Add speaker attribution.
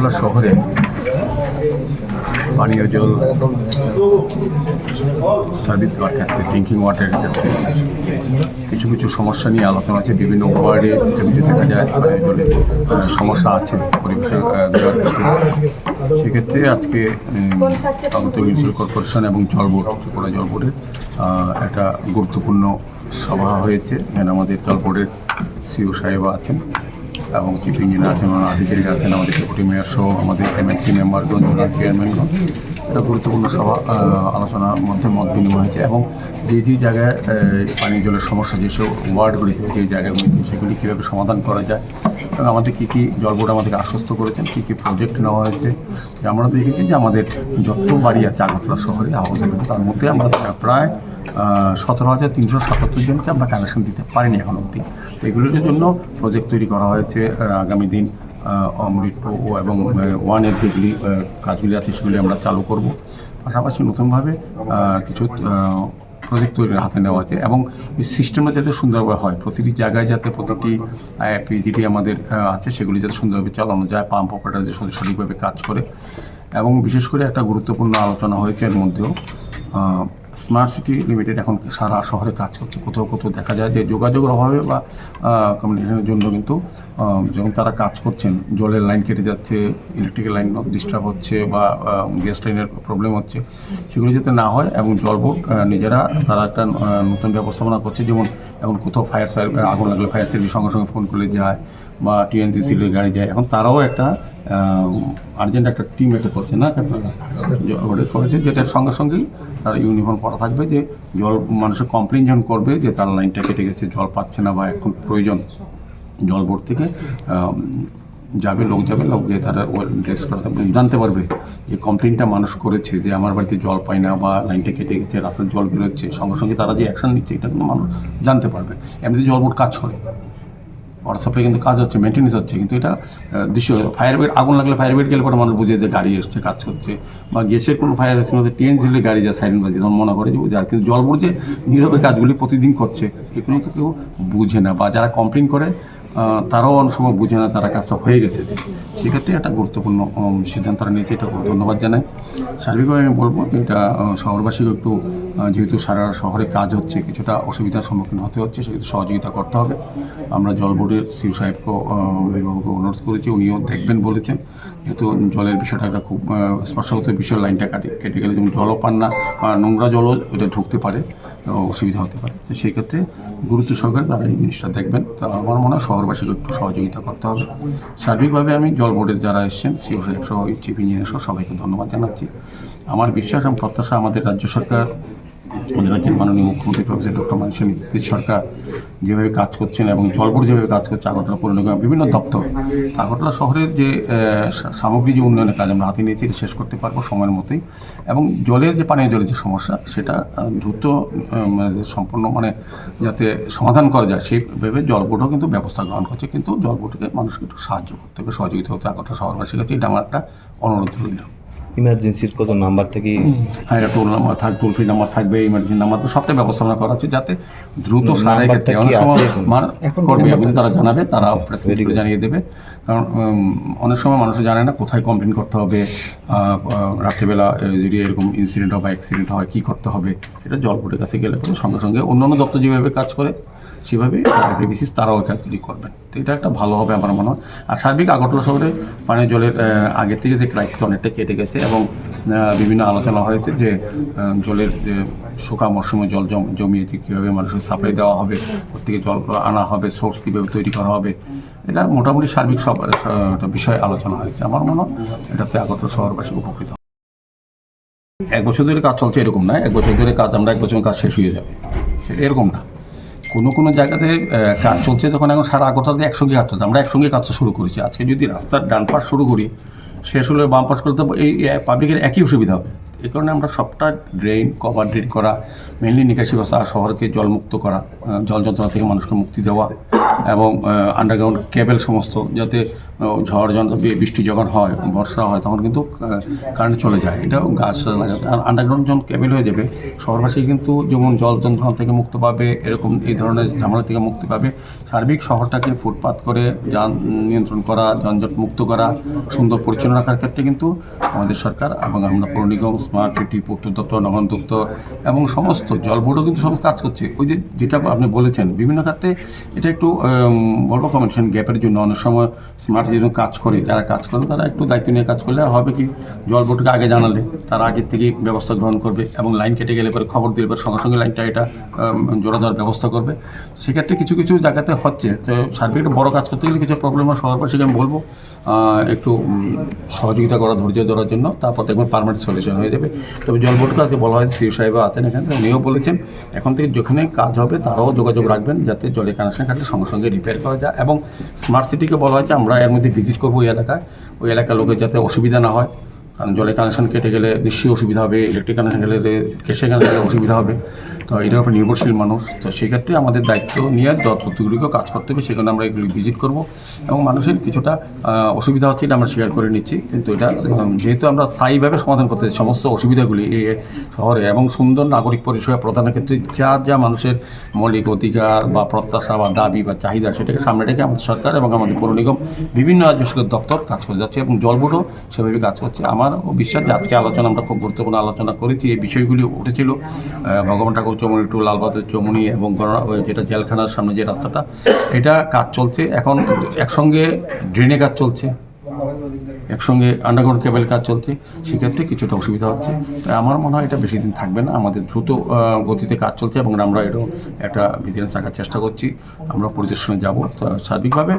Speaker 1: আগরতলা শহরে পানীয় জল সার্ভিস দেওয়ার ক্ষেত্রে ড্রিঙ্কিং ওয়াটারের ক্ষেত্রে কিছু কিছু সমস্যা নিয়ে আলোচনা আছে। বিভিন্ন ওয়ার্ডে যেমনি দেখা যায় সমস্যা আছে পরিবেশ দেওয়ার ক্ষেত্রে। সেক্ষেত্রে আজকে উম, আগরতলা মিউনিসিপ্যাল কর্পোরেশন এবং জল বোর্ড ত্রিপুরা জল বোর্ডের একটা গুরুত্বপূর্ণ সভা হয়েছে। আমাদের জল বোর্ডের সিও সাহেব আছেন। এবং চিফ ইঞ্জিনিয়ার আছেন, ওনার আধিকারিক আছেন, আমাদের ডেপুটি মেয়র সহ আমাদের এমএসসি মেম্বারগণ জেলার চেয়ারম্যানগণ একটা গুরুত্বপূর্ণ সভা আলোচনার মধ্যে মত বিনিময় হয়েছে এবং যে যে জায়গায় পানীয় জলের সমস্যা যেসব ওয়ার্ডগুলি যে জায়গাগুলিতে সেগুলি কীভাবে সমাধান করা যায় এবং আমাদের কী কী জল বোর্ড আমাদেরকে আশ্বস্ত করেছেন, কী কী প্রজেক্ট নেওয়া হয়েছে? আমরা দেখেছি যে আমাদের যত বাড়ি আছে আগরতলা শহরে আহত হয়েছে তার মধ্যে আমরা প্রায় সতেরো হাজার তিনশো সাতাত্তর জনকে আমরা কানেকশন দিতে পারিনি এখন অবধি। তো এগুলোর জন্য প্রজেক্ট তৈরি করা হয়েছে আগামী দিন অমৃত এবং ওয়ানের যেগুলি কাজগুলি আছে সেগুলি আমরা চালু করব। পাশাপাশি নতুনভাবে কিছু প্রজেক্ট তৈরির হাতে নেওয়া আছে এবং এই সিস্টেমটা যাতে সুন্দরভাবে হয়, প্রতিটি জায়গায় যাতে প্রতিটি পিজিটি আমাদের আছে, সেগুলি যাতে সুন্দরভাবে চালানো যায় পাম্প অপারেটার যে সঠিকভাবে কাজ করে। এবং বিশেষ করে একটা গুরুত্বপূর্ণ আলোচনা হয়েছে এর মধ্যেও স্মার্ট সিটি লিমিটেড এখন সারা শহরে কাজ করছে। কোথাও কোথাও দেখা যায় যে যোগাযোগের অভাবে বা কমিউনিকেশনের জন্য কিন্তু যখন তারা কাজ করছেন জলের লাইন কেটে যাচ্ছে ইলেকট্রিক্যাল লাইন ডিস্টার্ব হচ্ছে বা গ্যাস লাইনের প্রবলেম হচ্ছে সেগুলো যাতে না হয় এবং জল বোর্ড নিজেরা তারা একটা নতুন ব্যবস্থাপনা করছে। যেমন এখন কোথাও ফায়ার সার্ভিস আগুন লাগলে ফায়ার সার্ভিস সঙ্গে সঙ্গে ফোন করলে যায় বা টিএনসিসির গাড়ি যায়। এখন তারাও একটা আর্জেন্ট একটা টিম এটা করছে না? ওটা করেছে যেটার সঙ্গে সঙ্গেই তার ইউনিফর্ম পরা থাকবে যে জল মানুষের কমপ্লেন যখন করবে যে তার লাইনটা কেটে গেছে, জল পাচ্ছে না বা এখন প্রয়োজন জল বোর্ড থেকে যাবে লোক যাবে, লোক গিয়ে তারা ড্রেস করা থাকবে। জানতে পারবে যে কমপ্লেনটা মানুষ করেছে যে আমার বাড়িতে জল পায় না বা লাইনটা কেটে গেছে, রাস্তার জল বেরোচ্ছে। সঙ্গে সঙ্গে তারা যে অ্যাকশন নিচ্ছে, এটা কিন্তু মানুষ জানতে পারবে। এমনিতে জল বোর্ড কাজ করে। ওয়াটার সাপ্লাই কিন্তু কাজ হচ্ছে মেনটেন্স হচ্ছে, কিন্তু এটা দৃশ্য ফায়ার ব্রিগেড আগুন লাগলে ফায়ার ব্রিগেড গেলে পরে মানুষ বুঝে যে গাড়ি এসছে, কাজ করছে। বা গ্যাসের কোনো ফায়ার এসছে মধ্যে টিএন দিলে গাড়ি যা সাইলেন্ট বাজে তখন মনে করে যে বুঝে, আর কিন্তু জল যে নীরবে কাজগুলি প্রতিদিন করছে। এগুলো তো কেউ বুঝে না, বা যারা কমপ্লেন করে তারাও অনেক সময় বুঝে না, তারা কাজটা হয়ে গেছে যে। সেক্ষেত্রে একটা গুরুত্বপূর্ণ সিদ্ধান্ত নিয়েছে, এটা ধন্যবাদ জানাই। সার্বিকভাবে আমি বলব এটা শহরবাসীকে একটু যেহেতু সারা শহরে কাজ হচ্ছে, কিছুটা অসুবিধার সম্মুখীন হতে হচ্ছে, সেহেতু সহযোগিতা করতে হবে। আমরা জল বোর্ডের সিউ সাহেবকেও অভিভাবককে অনুরোধ করেছি, উনিও দেখবেন বলেছেন। যেহেতু জলের বিষয়টা একটা খুব স্পর্শগত বিষয়, লাইনটা কাটে, কেটে গেলে যেমন জলও পান না, বা নোংরা জলও এটা ঢুকতে পারে অসুবিধা হতে পারে। তো সেই ক্ষেত্রে গুরুত্ব সহকারে তারা এই জিনিসটা দেখবেন। তো আমার মনে হয় শহরবাসীকে একটু সহযোগিতা করতে হবে। সার্বিকভাবে আমি জল বোর্ডের যারা এসছেন সিও সাহেব সহ, চিফ ইঞ্জিনিয়ার সহ সবাইকে ধন্যবাদ জানাচ্ছি। আমার বিশ্বাস এবং প্রত্যাশা আমাদের রাজ্য সরকার আমাদের রাজ্যের মাননীয় মুখ্যমন্ত্রী প্রফেসর ডক্টর মানুষের নীতিশ সরকার যেভাবে কাজ করছেন এবং জলবোর্ড যেভাবে কাজ করছে আগরতলা পৌর বিভিন্ন দপ্তর আগরতলা শহরের যে আহ, সা- সামগ্রিক যে উন্নয়নের কাজ আমরা হাতে নিয়েছি শেষ করতে পারব সময়ের মতোই। এবং জলের যে পানীয় জলের যে সমস্যা সেটা দ্রুত মানে সম্পূর্ণ মানে যাতে সমাধান করা যায় সেই ভেবে জল বোর্ডও কিন্তু ব্যবস্থা গ্রহণ করছে। কিন্তু জল বোর্ডকে মানুষকে একটু সাহায্য করতে হবে সহযোগিতা হতে আগরতলা শহরবাসীর কাছে এটা আমার একটা অনুরোধ রইল।
Speaker 2: ইমার্জেন্সির কত নাম্বার থেকে
Speaker 1: হ্যাঁ টোল নাম্বার থাকবে টোল ফ্রি নাম্বার থাকবে ইমার্জেন্সি নাম্বার তো সবটাই ব্যবস্থাপনা করা আছে যাতে দ্রুত সারাই ক্ষেত্রে অনেক সময়
Speaker 2: এখন?
Speaker 1: করবে আপনি তারা জানাবে তারা প্রেস
Speaker 2: very good.
Speaker 1: জানিয়ে দেবে কারণ অনেক সময় মানুষ জানে না কোথায় কমপ্লেন করতে হবে রাত্রিবেলা যদি এরকম ইনসিডেন্ট হয় বা অ্যাক্সিডেন্ট হয় কী করতে হবে এটা জলপুরের কাছে গেলে পরে সঙ্গে সঙ্গে অন্যান্য দপ্তর যেভাবে কাজ করে সেভাবে বেসিস তারাও কাজগুলি করবেন। তো এটা একটা ভালো হবে আমার মনে হয়। আর সার্বিক আগরতলা শহরে পানীয় জলের আগের থেকে যে ক্রাইসিস অনেকটা কেটে গেছে এবং বিভিন্ন আলোচনা হয়েছে যে জলের, যে শুকা মরশুমে জল জম- জমিয়েছে কীভাবে মানুষের সাপ্লাই দেওয়া হবে থেকে জল আনা হবে সোর্স কীভাবে তৈরি করা হবে, এটা মোটামুটি সার্বিক সব বিষয় আলোচনা হয়েছে। আমার মনে হয় এটাতে আগরতলা শহরবাসী উপকৃত এক বছর ধরে কাজ চলছে এরকম না, এক বছর ধরে কাজ, আমরা এক বছর কাজ শেষ হয়ে যাবে। এরকম না। কোনো কোনো জায়গাতে কাজ চলছে তখন এখন সারা আগরতলাতে একসঙ্গে কাজ চলছে। আমরা একসঙ্গে কাজটা শুরু করেছি। আজকে যদি রাস্তার ডান পাশ শুরু করি, শেষ হলে বাম পাশ করতে এই পাবলিকের একই অসুবিধা হবে। এ কারণে আমরা সবটা ড্রেন কভার ড্রেন করা মেনলি নিকাশি বাসা, শহরকে জলমুক্ত করা জল যন্ত্রণা থেকে মানুষকে মুক্তি দেওয়া এবং আন্ডারগ্রাউন্ড কেবেল সমস্ত যাতে ঝড় যন্ত্র বৃষ্টি যখন হয়, বর্ষা হয়, তখন কিন্তু কারেন্ট চলে যায়। এটা গাছ লাগাতে আর আন্ডারগ্রাউন্ড যখন কেবল হয়ে যাবে, শহরবাসী কিন্তু যেমন জল যন্ত্রণা থেকে মুক্তি পাবে, এরকম এই ধরনের ঝামেলা থেকে মুক্তি পাবে। সার্বিক শহরটাকে ফুটপাত করে যান নিয়ন্ত্রণ করা, যানজট মুক্ত করা, সুন্দর পরিচ্ছন্ন রাখার ক্ষেত্রে কিন্তু আমাদের সরকার এবং আমরা পৌর নিগম স্মার্ট সিটি পূর্ত দপ্তর, নগর দপ্তর এবং সমস্ত জল বোর্ডও কিন্তু সমস্ত কাজ করছে। ওই যে যেটা আপনি বলেছেন, বিভিন্ন ক্ষেত্রে এটা একটু বলব কমিউনিকেশন গ্যাপের জন্য অনেক সময় স্মার্ট যেরকম কাজ করে, যারা কাজ করে তারা একটু দায়িত্ব নিয়ে কাজ করলে হবে কি? জল বোর্ডকে আগে জানালে, তারা আগের থেকে ব্যবস্থা গ্রহণ করবে এবং লাইন কেটে গেলে পরে খবর দিলে পরে সঙ্গে সঙ্গে লাইনটা এটা জোড়া দেওয়ার ব্যবস্থা করবে। সেক্ষেত্রে কিছু কিছু জায়গাতে হচ্ছে, তো একটা বড় কাজ করতে গেলে কিছু প্রবলেম হয় শহরবাসীকে আমি বলব একটু সহযোগিতা করা, ধৈর্য ধরার জন্য, তারপর দেখবেন পারমানেন্ট সলিউশন হয়ে যাবে। তবে জল বোর্ডকে আজকে বলা হয় সিও সাহেব আছেন এখানে উনিও বলেছেন, এখন থেকে যেখানে কাজ হবে তারাও যোগাযোগ রাখবেন, যাতে জলের কানেকশন কাটলে সঙ্গে সঙ্গে রিপেয়ার করা যায় এবং স্মার্ট সিটিকে বলা হয়েছে, আমরা এর মধ্যে ভিজিট করব ওই এলাকায়। ওই এলাকার লোকের যাতে অসুবিধা না হয়। কারণ জলের কানেকশন কেটে গেলে নিশ্চয়ই অসুবিধা হবে ইলেকট্রিক কানেকশন গেলে গ্যাসের কানেকশন গেলে অসুবিধা হবে। তো এটার উপর নির্ভরশীল মানুষ। তো সেক্ষেত্রে আমাদের দায়িত্ব নিয়ে দপ্তরগুলিকেও কাজ করতে হবে, সেখানে আমরা এগুলি ভিজিট করব এবং মানুষের কিছুটা অসুবিধা হচ্ছে এটা আমরা স্বীকার করে নিচ্ছি। কিন্তু এটা যেহেতু আমরা স্থায়ীভাবে সমাধান করতে সমস্ত অসুবিধাগুলি এই শহরে এবং সুন্দর নাগরিক পরিষেবা প্রদানের ক্ষেত্রে যা যা মানুষের মৌলিক অধিকার বা প্রত্যাশা বা দাবি বা চাহিদা সেটাকে সামনে রেখে আমাদের সরকার এবং আমাদের পৌর নিগম বিভিন্ন রাজ্য দপ্তর কাজ করে যাচ্ছে এবং জল বোর্ডও সেভাবে কাজ করছে। আমার বিশ্বাস যে আজকে আলোচনা আমরা খুব গুরুত্বপূর্ণ আলোচনা করেছি। এই বিষয়গুলি উঠেছিল। ভগবান ঠাকুর চৌমনি টু লালবাদের চৌমনি এবং যেটা জেলখানার সামনে যে রাস্তাটা, এটা কাজ চলছে। এখন একসঙ্গে ড্রেনে কাজ চলছে। একসঙ্গে আন্ডারগ্রাউন্ড কেবল কাজ চলছে। সেক্ষেত্রে কিছুটা অসুবিধা হচ্ছে। তাই আমার মনে হয় এটা বেশি দিন থাকবে না। আমাদের দ্রুত গতিতে কাজ চলছে এবং আমরা এটাও একটা ভিজিলেন্স রাখার চেষ্টা করছি। আমরা পরিদর্শনে যাব। তো সার্বিকভাবে